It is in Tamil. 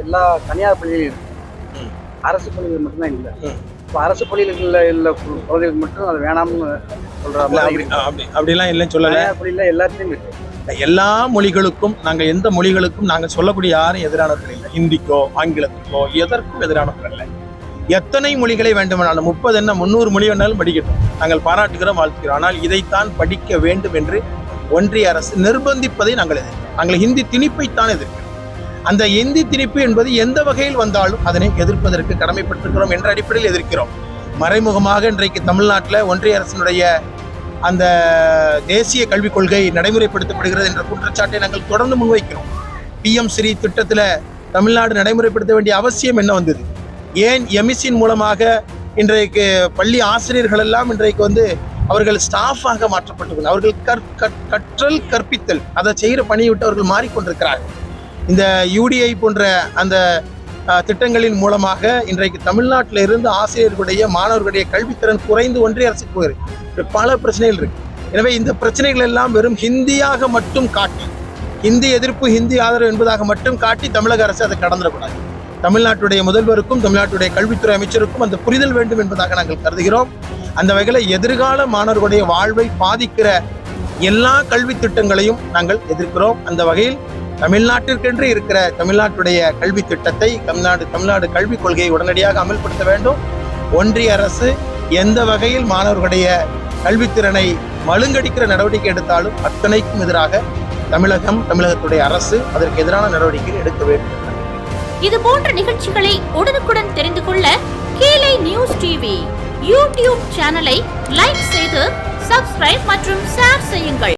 எல்லா தனியார் பள்ளியிலும். அரசு பள்ளிகள் மட்டும்தான் இல்லை. இப்போ அரசு உள்ள கு- குழந்தைகளுக்கு மட்டும் அது வேணாம்னு இல்ல, மாதிரி அப்படி அப்படிலாம் இல்லைன்னு சொல்லலை. பள்ளியில எல்லாத்துலயும் இருக்கு. எல்லா மொழிகளுக்கும் நாங்கள் எந்த மொழிகளுக்கும் நாங்கள் சொல்லக்கூடிய யாரும் எதிரானவர்கள் இல்லை. ஹிந்திக்கோ ஆங்கிலத்துக்கோ எதற்கும் எதிரானவர்கள் இல்லை. எத்தனை மொழிகளை வேண்டுமானாலும் முப்பது என்ன முந்நூறு மொழி வேணாலும் படிக்கட்டும். நாங்கள் பாராட்டுகிறோம் வாழ்த்துகிறோம். ஆனால் இதைத்தான் படிக்க வேண்டும் என்று ஒன்றிய அரசு நிர்பந்திப்பதை நாங்கள் எதிர்க்கிறோம். நாங்கள் ஹிந்தி திணிப்பைத்தான் எதிர்க்கிறோம். அந்த எந்தி திணிப்பு என்பது எந்த வகையில் வந்தாலும் அதனை எதிர்ப்பதற்கு கடமைப்பட்டிருக்கிறோம் என்ற அடிப்படையில் எதிர்க்கிறோம். மறைமுகமாக இன்றைக்கு தமிழ்நாட்டில் ஒன்றிய அரசினுடைய அந்த தேசிய கல்விக் கொள்கை நடைமுறைப்படுத்தப்படுகிறது என்ற குற்றச்சாட்டை நாங்கள் தொடர்ந்து முன்வைக்கிறோம். பிஎம் ஸ்ரீ திட்டத்தில் தமிழ்நாடு நடைமுறைப்படுத்த வேண்டிய அவசியம் என்ன வந்தது? ஏன் எமிசின் மூலமாக இன்றைக்கு பள்ளி ஆசிரியர்கள் எல்லாம் இன்றைக்கு வந்து அவர்கள் ஸ்டாஃபாக மாற்றப்பட்டு அவர்கள் கற் கற்- கற்றல் கற்பித்தல் அதை செய்கிற பணியை விட்டு அவர்கள் மாறிக்கொண்டிருக்கிறார்கள். இந்த யூடிஐ போன்ற அந்த திட்டங்களின் மூலமாக இன்றைக்கு தமிழ்நாட்டில் இருந்து ஆசிரியர்களுடைய மாணவர்களுடைய கல்வித்திறன் குறைந்து ஒன்றிய அரசுக்கு போயிருக்கு பல பிரச்சனைகள் இருக்கு. எனவே இந்த பிரச்சனைகள் எல்லாம் வெறும் ஹிந்தியாக மட்டும் காட்டி ஹிந்தி எதிர்ப்பு ஹிந்தி ஆதரவு என்பதாக மட்டும் காட்டி தமிழக அரசு அதை கடந்துடக்கூடாது. தமிழ்நாட்டுடைய முதல்வருக்கும் தமிழ்நாட்டுடைய கல்வித்துறை அமைச்சருக்கும் அந்த புரிதல் வேண்டும் என்பதாக நாங்கள் கருதுகிறோம். அந்த வகையில் எதிர்கால மாணவர்களுடைய வாழ்வை பாதிக்கிற எல்லா கல்வி திட்டங்களையும் நாங்கள் எதிர்க்கிறோம். அந்த வகையில் தமிழ்நாட்டிற்கென்று இருக்கிற தமிழ்நாட்டுடைய கல்வி திட்டத்தை தமிழ்நாடு தமிழ்நாடு கல்விக் கொள்கையை உடனடியாக அமல்படுத்த வேண்டும். ஒன்றிய அரசு எந்த வகையில் மாணவர்களுடைய கல்வித்திறனை மழுங்கடிக்கிற நடவடிக்கை எடுத்தாலும் அத்தனைக்கும் எதிராக தமிழகம் தமிழகத்துடைய அரசு அதற்கு எதிரான நடவடிக்கை எடுக்க வேண்டும். இது போன்ற நிகழ்ச்சிகளை உடனுக்குடன் தெரிந்து கொள்ள கீழே நியூஸ் டிவி யூடியூப் சேனலை லைக் செய்து சப்ஸ்கிரைப் மற்றும் ஷேர் செய்யுங்கள்.